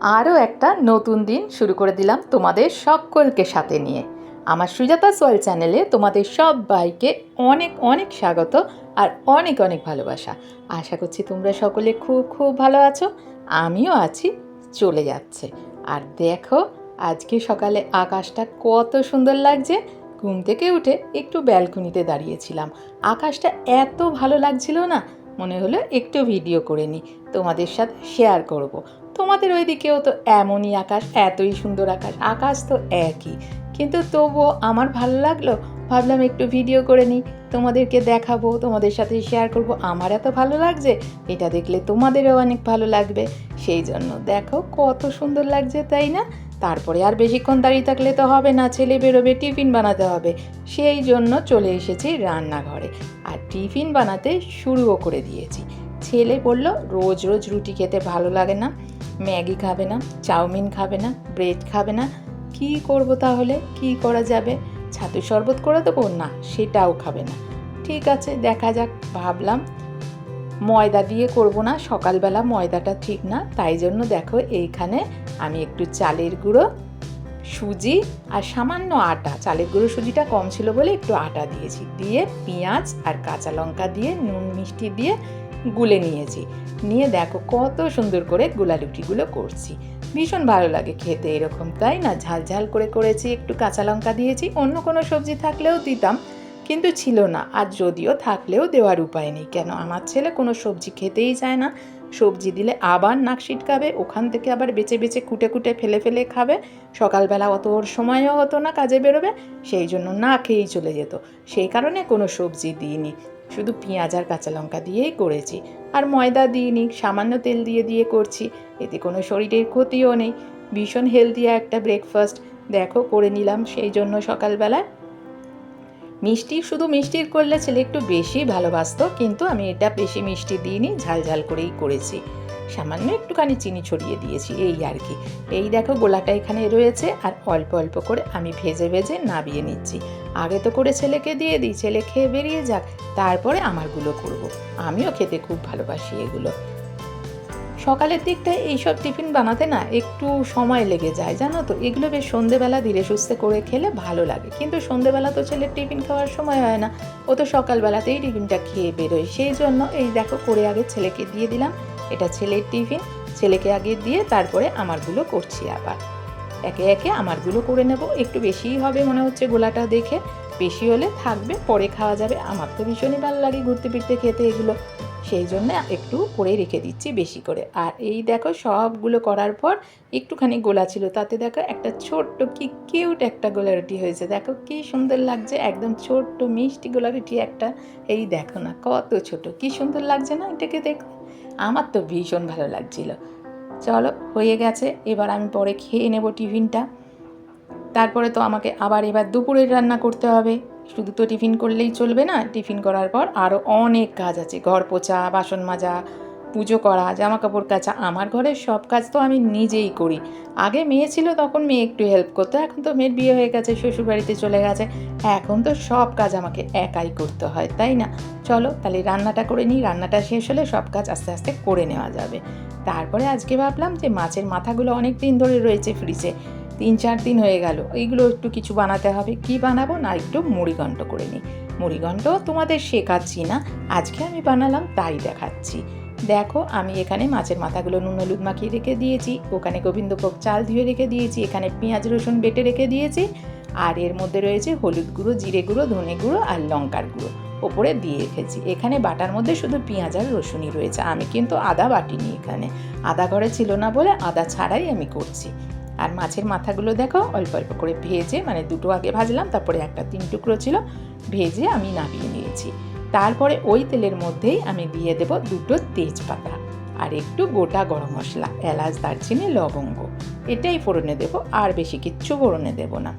আরও একটা নতুন দিন শুরু করে দিলাম তোমাদের সকলকে সাথে নিয়ে। আমার সুজাতা সোয়াল চ্যানেলে তোমাদের সবাইকে অনেক অনেক স্বাগত আর অনেক অনেক ভালোবাসা। আশা করছি তোমরা সকলে খুব খুব ভালো আছো। আমিও আছি, চলে যাচ্ছে। আর দেখো, আজকে সকালে আকাশটা কত সুন্দর লাগছে। ঘুম থেকে উঠে একটু ব্যালকনিতে দাঁড়িয়েছিলাম। আকাশটা এত ভালো লাগছিল না, মনে হলো একটু ভিডিও করে নিই। তোমাদের সাথে শেয়ার করব। তোমাদের ওইদিকেও তো এমনই আকাশ, এতই সুন্দর আকাশ। আকাশ তো একই। কিন্তু তবুও আমার ভালো লাগল, ভাবলাম একটু ভিডিও করে নিই। তোমাদেরকে দেখাবো, তোমাদের সাথে শেয়ার করব। আমার এত ভালো লাগছে, এটা দেখলে তোমাদেরও অনেক ভালো লাগবে। সেই জন্য দেখো কত সুন্দর লাগছে, তাই না? তারপরে আর বেশিক্ষণ দাঁড়িয়ে থাকলে তো হবে না, ছেলে বেরোবে, টিফিন বানাতে হবে। সেই জন্য চলে এসেছি রান্নাঘরে। আর টিফিন বানাতে শুরুও করে দিয়েছি। ছেলে বলল, রোজ রোজ রুটি খেতে ভালো লাগে না, ম্যাগি খাবে না, চাউমিন খাবে না, ব্রেড খাবে না। কি করব তাহলে? কি করা যাবে? ছাতু শরবত করে দেবো? না, সেটাও খাবে না। ঠিক আছে, দেখা যাক। ভাবলাম, ময়দা দিয়ে করব না, সকালবেলা ময়দাটা ঠিক না, তাই জন্য দেখো এইখানে আমি একটু চালের গুঁড়ো, সুজি আর সামান্য আটা। চালের গুঁড়ো সুজিটা কম ছিল বলে একটু আটা দিয়েছি। দিয়ে পেঁয়াজ আর কাঁচা লঙ্কা দিয়ে, নুন মিষ্টি দিয়ে গুলে নিয়েছি। নিয়ে দেখো কত সুন্দর করে গুলা রুটিগুলো করছি। ভীষণ ভালো লাগে খেতে এরকম, তাই না? ঝাল ঝাল করে করেছি, একটু কাঁচা লঙ্কা দিয়েছি, অন্য কোনো সবজি থাকলেও দিতাম, কিন্তু ছিল না। আর যদিও থাকলেও দেওয়ার উপায় নেই, কেন? আমার ছেলে কোনো সবজি খেতেই চায় না। সবজি দিলে আবার নাক ছিটকাবে, ওখান থেকে আবার বেছে বেছে কুটে কুটে ফেলে ফেলে খাবে। সকালবেলা অত ওর সময়ও হতো না কাজে বেরোবে, সেই জন্য না খেয়েই চলে যেত। সেই কারণে কোনো সবজি দিইনি। শুধু পেঁয়াজ আর কাঁচা লঙ্কা দিয়েই করেছি। আর ময়দা দিইনি সামান্য তেল দিয়ে দিয়ে করছি, এতে কোনো শরীরের ক্ষতিও নেই। ভীষণ হেলদি একটা ব্রেকফাস্ট দেখো, করে নিলাম সেই জন্য সকালবেলা। মিষ্টি, শুধু মিষ্টির করলে ছেলে একটু বেশি ভালোবাসত, কিন্তু আমি এটা বেশি মিষ্টি দিইনি, ঝাল ঝাল করেই করেছি। সামান্য একটুখানি চিনি ছড়িয়ে দিয়েছি, এই আর কি। এই দেখো গোলাটা এখানে রয়েছে, আর অল্প অল্প করে আমি ভেজে ভেজে নাবিয়ে নিচ্ছি। আগে তো করে ছেলেকে দিয়ে দিই, ছেলে খেয়ে বেরিয়ে যাক, তারপরে আমারগুলো করব। আমিও খেতে খুব ভালোবাসি এগুলো। সকালের দিকটায় এইসব টিফিন বানাতে না একটু সময় লেগে যায়, জানো তো? এগুলো বেশ সন্ধেবেলা ধীরে সুস্থে করে খেলে ভালো লাগে। কিন্তু সন্ধেবেলা তো ছেলের টিফিন খাওয়ার সময় হয় না। ও তো সকালবেলাতেই টিফিনটা খেয়ে বেরোয়। সেই জন্য এই দেখো করে আগে ছেলেকে দিয়ে দিলাম। এটা ছেলের টিফিন, ছেলেকে আগে দিয়ে তারপরে আমারগুলো করছি আবার। একে একে আমারগুলো করে নেব। একটু বেশিই হবে মনে হচ্ছে গোলাটা দেখে। বেশি হলে থাকবে, পরে খাওয়া যাবে। আমার তো ভীষণই ভালো লাগে ঘুরতে ফিরতে খেতে এগুলো। সেই জন্য একটু করে রেখে দিচ্ছি বেশি করে। আর এই দেখো সবগুলো করার পর একটুখানি গোলা ছিল। তাতে দেখো একটা ছোট্ট কি কিউট একটা গোলা রুটি হয়েছে। দেখো কি সুন্দর লাগছে। একদম ছোট্ট মিষ্টি গোলা রুটি একটা। এই দেখো না কত ছোট। কি সুন্দর লাগছে না এটাকে দেখো আমার তো ভীষণ ভালো লাগছিল। চলো, হয়ে গেছে। এবার আমি পরে খেয়ে নেব টিফিনটা। তারপরে তো আমাকে আবার এবার দুপুরের রান্না করতে হবে। শুধু তো টিফিন করলেই চলবে না, টিফিন করার পর আরও অনেক কাজ আছে। ঘর পোছা, বাসন মাজা পুজো করা জামা কাপড় কাচা, আমার ঘরের সব কাজ তো আমি নিজেই করি। আগে মেয়ে ছিল, তখন মেয়ে একটু হেল্প করতো, এখন তো মেয়ের বিয়ে হয়ে গেছে শ্বশুর বাড়িতে চলে গেছে। এখন তো সব কাজ আমাকে একাই করতে হয়, তাই না? চলো, তাহলে রান্নাটা করে নিই, রান্নাটা শেষ হলে সব কাজ আস্তে আস্তে করে নেওয়া যাবে। তারপরে আজকে ভাবলাম যে মাছের মাথাগুলো অনেক দিন ধরে রয়েছে ফ্রিজে তিন চার দিন হয়ে গেল এইগুলো একটু কিছু বানাতে হবে। কি বানাবো? না, একটু মুড়িঘণ্ট করে নিই। মুড়িঘণ্ট তোমাদের শেখাচ্ছি না, আজকে আমি বানালাম তাই দেখাচ্ছি। দেখো, আমি এখানে মাছের মাথাগুলো নুন হলুদ মাখিয়ে রেখে দিয়েছি, ওখানে গোবিন্দভোগ চাল ধুয়ে রেখে দিয়েছি, এখানে পেঁয়াজ, রসুন বেটে রেখে দিয়েছি, আর এর মধ্যে রয়েছে হলুদ গুঁড়ো, জিরে গুঁড়ো, ধনে গুঁড়ো আর লঙ্কার গুঁড়ো। ওপরে দিয়ে রেখেছি। এখানে বাটার মধ্যে শুধু পেঁয়াজ আর রসুনই রয়েছে। আমি কিন্তু আদা বাটিনি এখানে। আদা ঘরে ছিল না বলে আদা ছাড়াই আমি করছি। আর মাছের মাথাগুলো দেখো, অল্প অল্প করে ভেজে মানে দুটো আগে ভাজলাম, তারপরে একটা তিন টুকরো ছিল, ভেজে আমি নামিয়ে নিয়েছি। তারপরে ওই তেলের মধ্যেই আমি দিয়ে দেব দুটো তেজপাতা আর একটু গোটা গরম মশলা, এলাচ, দারচিনি, লবঙ্গ। এটাই ফোড়নে দেব, আর বেশি কিচ্ছু ফোড়নে দেব না।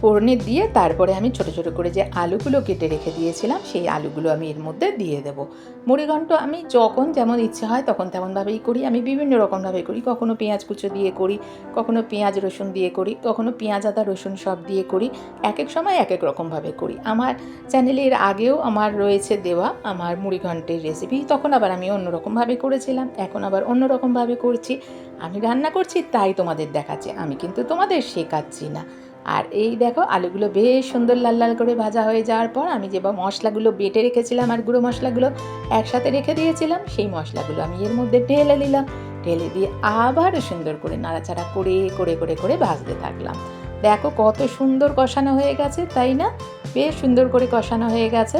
ফোড়নে দিয়ে তারপরে আমি ছোট ছোট করে যে আলুগুলো কেটে রেখে দিয়েছিলাম, সেই আলুগুলো আমি এর মধ্যে দিয়ে দেব। মুড়িঘণ্ট আমি যখন যেমন ইচ্ছে হয় তখন তেমনভাবেই করি। আমি বিভিন্ন রকমভাবে করি। কখনও পেঁয়াজ কুচো দিয়ে করি, কখনো পেঁয়াজ রসুন দিয়ে করি কখনও পেঁয়াজ, আদা, রসুন সব দিয়ে করি। এক এক সময় এক এক রকমভাবে করি। আমার চ্যানেলে এর আগেও আমার রয়েছে দেওয়া আমার মুড়িঘণ্টের রেসিপি তখন আবার আমি অন্যরকমভাবে করেছিলাম। এখন আবার অন্যরকমভাবে করছি। আমি রান্না করছি, তাই তোমাদের দেখাচ্ছি। আমি কিন্তু তোমাদের শেখাচ্ছি না। আর এই দেখো, আলুগুলো বেশ সুন্দর লাল লাল করে ভাজা হয়ে যাওয়ার পর আমি যে মশলাগুলো বেটে রেখেছিলাম আর গুঁড়ো মশলাগুলো একসাথে রেখে দিয়েছিলাম, সেই মশলাগুলো আমি এর মধ্যে ঢেলে নিলাম। ঢেলে দিয়ে আবারও সুন্দর করে নাড়াচাড়া করে করে করে করে ভাজতে থাকলাম। দেখো কত সুন্দর কষানো হয়ে গেছে, তাই না? বেশ সুন্দর করে কষানো হয়ে গেছে।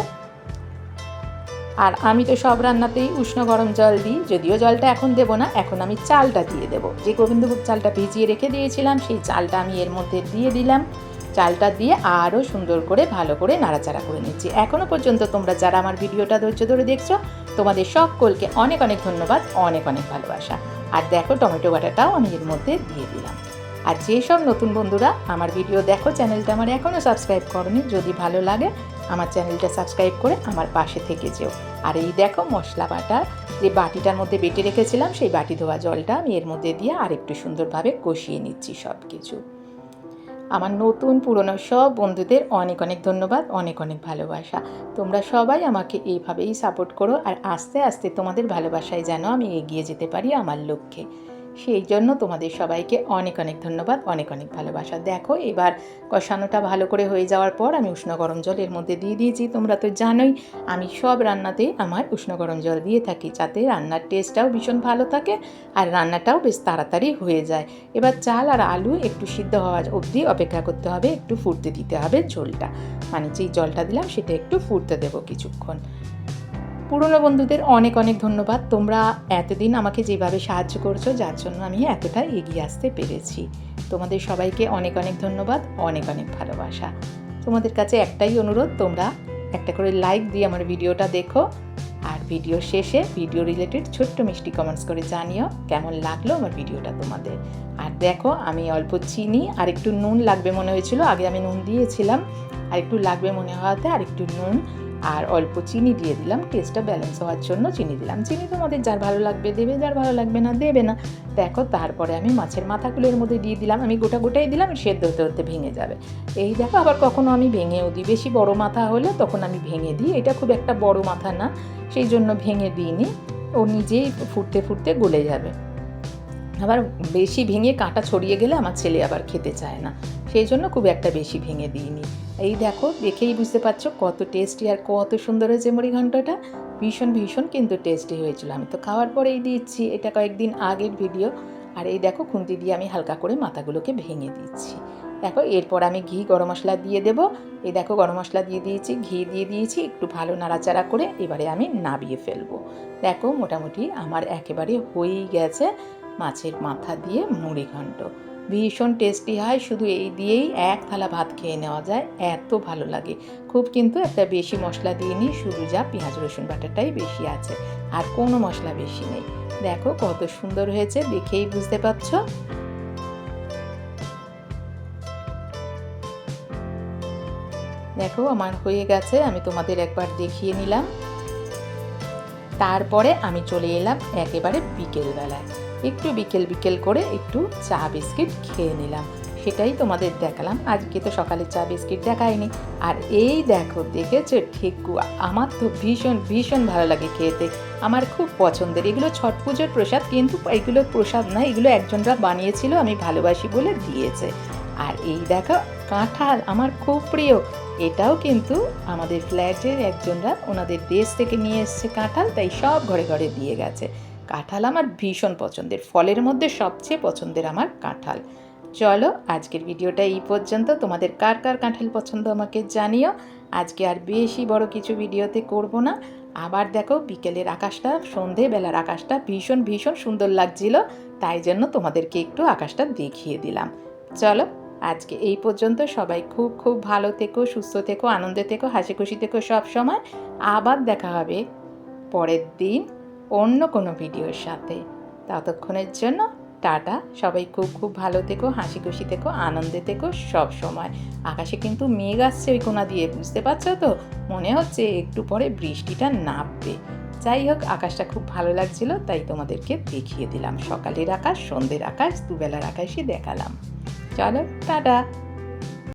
আর আমি তো সব রান্নাতেই উষ্ণ গরম জল দিই, যদিও জলটা এখন দেবো না, এখন আমি চালটা দিয়ে দেবো। যে গোবিন্দভোগ চালটা ভিজিয়ে রেখে দিয়েছিলাম, সেই চালটা আমি এর মধ্যে দিয়ে দিলাম। চালটা দিয়ে আরও সুন্দর করে ভালো করে নাড়াচাড়া করে নিচ্ছি। এখনও পর্যন্ত তোমরা যারা আমার ভিডিওটা ধৈর্য ধরে দেখছ, তোমাদের সকলকে অনেক অনেক ধন্যবাদ, অনেক অনেক ভালোবাসা। আর দেখো, টমেটো বাটাটাও আমি এর মধ্যে দিয়ে দিলাম। আর যেসব নতুন বন্ধুরা আমার ভিডিও দেখো, চ্যানেলটা আমার এখনও সাবস্ক্রাইব করনি, যদি ভালো লাগে আমার চ্যানেলটা সাবস্ক্রাইব করে আমার পাশে থেকে যেও। আর এই দেখো মশলা বাটা, যে বাটিটার মধ্যে বেটে রেখেছিলাম, সেই বাটি ধোয়া জলটা আমি এর মধ্যে দিয়ে আর একটু সুন্দরভাবে কষিয়ে নিচ্ছি সব কিছু আমার নতুন, পুরনো সব বন্ধুদের অনেক অনেক ধন্যবাদ, অনেক অনেক ভালোবাসা। তোমরা সবাই আমাকে এইভাবেই সাপোর্ট করো, আর আস্তে আস্তে তোমাদের ভালোবাসায় যেন আমি এগিয়ে যেতে পারি আমার লক্ষ্যে। সেই জন্য তোমাদের সবাইকে অনেক অনেক ধন্যবাদ, অনেক অনেক ভালোবাসা। দেখো, এবার কষানোটা ভালো করে হয়ে যাওয়ার পর আমি উষ্ণ গরম জল এর মধ্যে দিয়ে দিয়েছি। তোমরা তো জানোই, আমি সব রান্নাতে আমার উষ্ণ গরম জল দিয়ে থাকি যাতে রান্নার টেস্টটাও ভীষণ ভালো থাকে আর রান্নাটাও বেশ তাড়াতাড়ি হয়ে যায়। এবার চাল আর আলু একটু সিদ্ধ হওয়ার অবধি অপেক্ষা করতে হবে, একটু ফুটতে দিতে হবে ঝোলটা। মানে যেই জলটা দিলাম সেটা একটু ফুটতে দেবো কিছুক্ষণ। পুরনো বন্ধুদের অনেক অনেক ধন্যবাদ। তোমরা এতদিন আমাকে যেভাবে সাহায্য করছ, যার জন্য আমি এতটা এগিয়ে আসতে পেরেছি। তোমাদের সবাইকে অনেক অনেক ধন্যবাদ, অনেক অনেক ভালোবাসা। তোমাদের কাছে একটাই অনুরোধ, তোমরা একটা করে লাইক দিয়ে আমার ভিডিওটা দেখো। আর ভিডিও শেষে ভিডিও রিলেটেড ছোট্ট মিষ্টি কমেন্টস করে জানিও কেমন লাগল আমার ভিডিওটা তোমাদের। আর দেখো, আমি অল্প চিনি আর একটু নুন লাগবে মনে হয়েছিল, আগে আমি নুন দিয়েছিলাম। আর একটু লাগবে মনে হওয়াতে আর একটু নুন। আর অল্প চিনি দিয়ে দিলাম টেস্টটা ব্যালেন্স হওয়ার জন্য চিনি দিলাম। চিনি তোমাদের যার ভালো লাগবে দেবে, যার ভালো লাগবে না দেবে না। দেখো, তারপরে আমি মাছের মাথাগুলো এর মধ্যে দিয়ে দিলাম, আমি গোটা গোটাই দিলাম সেদ্ধ হতে হতে ভেঙে যাবে। এই দেখো, আবার কখনো আমি ভেঙেও দিই। বেশি বড় মাথা হলে তখন আমি ভেঙে দিই। এটা খুব একটা বড় মাথা না, সেই জন্য ভেঙে দিইনি। ও নিজেই ফুটতে ফুটতে গলে যাবে। আবার বেশি ভেঙে কাঁটা ছড়িয়ে গেলে আমার ছেলে আবার খেতে চায় না। সেই জন্য খুব একটা বেশি ভেঙে দিইনি। এই দেখো, দেখেই বুঝতে পারছ কত টেস্টি আর কত সুন্দর হয়েছে মুড়ি ঘন্টটা। ভীষণ ভীষণ কিন্তু টেস্টি হয়েছিল। আমি তো খাওয়ার পরেই দিচ্ছি। এটা কয়েকদিন আগের ভিডিও আর এই দেখো, খুন্তি দিয়ে আমি হালকা করে মাথাগুলোকে ভেঙে দিচ্ছি। দেখো, এরপর আমি ঘি, গরম মশলা দিয়ে দেবো। এই দেখো, গরম মশলা দিয়ে দিয়েছি, ঘি দিয়ে দিয়েছি। একটু ভালো নাড়াচাড়া করে এবারে আমি নাবিয়ে ফেলব। দেখো, মোটামুটি আমার একেবারে হয়েই গেছে মাছের মাথা দিয়ে মুড়ি ঘন্ট। ভীষণ টেস্টি হয়, শুধু এই দিয়েই এক থালা ভাত খেয়ে নেওয়া যায়, এত ভালো লাগে। খুব কিন্তু একটা বেশি মশলা দিয়ে নিই, শুধু যা পেঁয়াজ, রসুন বাটাটাই বেশি আছে, আর কোনো মশলা বেশি নেই। দেখো কত সুন্দর হয়েছে, দেখেই বুঝতে পারছ? দেখো আমার হয়ে গেছে, আমি তোমাদের একবার দেখিয়ে নিলাম। তারপরে আমি চলে এলাম একেবারে বিকেলবেলায়। একটু বিকেল বিকেল করে একটু চা বিস্কিট খেয়ে নিলাম। সেটাই তোমাদের দেখালাম। আজকে তো সকালে চা বিস্কিট দেখায়নি। আর এই দেখো, দেখেছ? ঠেকুয়া আমার তো ভীষণ ভীষণ ভালো লাগে খেতে। আমার খুব পছন্দের। এগুলো ছট পুজোর প্রসাদ, কিন্তু এগুলো প্রসাদ না, এগুলো একজনরা বানিয়েছিল, আমি ভালোবাসি বলে দিয়েছে। আর এই দেখো, কাঁঠাল আমার খুব প্রিয়। এটাও কিন্তু আমাদের ফ্ল্যাটের একজনরা, ওনাদের দেশ থেকে নিয়ে এসছে কাঁঠাল, তাই সব ঘরে ঘরে দিয়ে গেছে। কাঁঠাল আমার ভীষণ পছন্দের, ফলের মধ্যে সবচেয়ে পছন্দের আমার কাঁঠাল। চলো আজকের ভিডিওটা এই পর্যন্ত। তোমাদের কার কার কাঁঠাল পছন্দ আমাকে জানিও। আজকে আর বেশি বড় কিছু ভিডিওতে করব না। আবার দেখো বিকেলের আকাশটা, সন্ধেবেলার আকাশটা ভীষণ ভীষণ সুন্দর লাগছিল। তাই জন্য তোমাদেরকে একটু আকাশটা দেখিয়ে দিলাম। চলো আজকে এই পর্যন্ত। সবাই খুব খুব ভালো থেকো, সুস্থ থেকো, আনন্দে থেকো হাসি খুশি থেকো সব সময় আবার দেখা হবে পরের দিন। অন্য কোনো ভিডিওর সাথে। ততক্ষণের জন্য টাটা। সবাই খুব খুব ভালো থেকো হাসি খুশি থেকো, আনন্দে থেকো সব সময়। আকাশে কিন্তু মেঘ আসছে ওই কোনা দিয়ে, বুঝতে পারছ তো? মনে হচ্ছে একটু পরে বৃষ্টিটা নামবে। যাই হোক, আকাশটা খুব ভালো লাগছিল, তাই তোমাদেরকে দেখিয়ে দিলাম। সকালের আকাশ, সন্ধ্যের আকাশ, দুবেলার আকাশই দেখালাম। চলো, টাটা!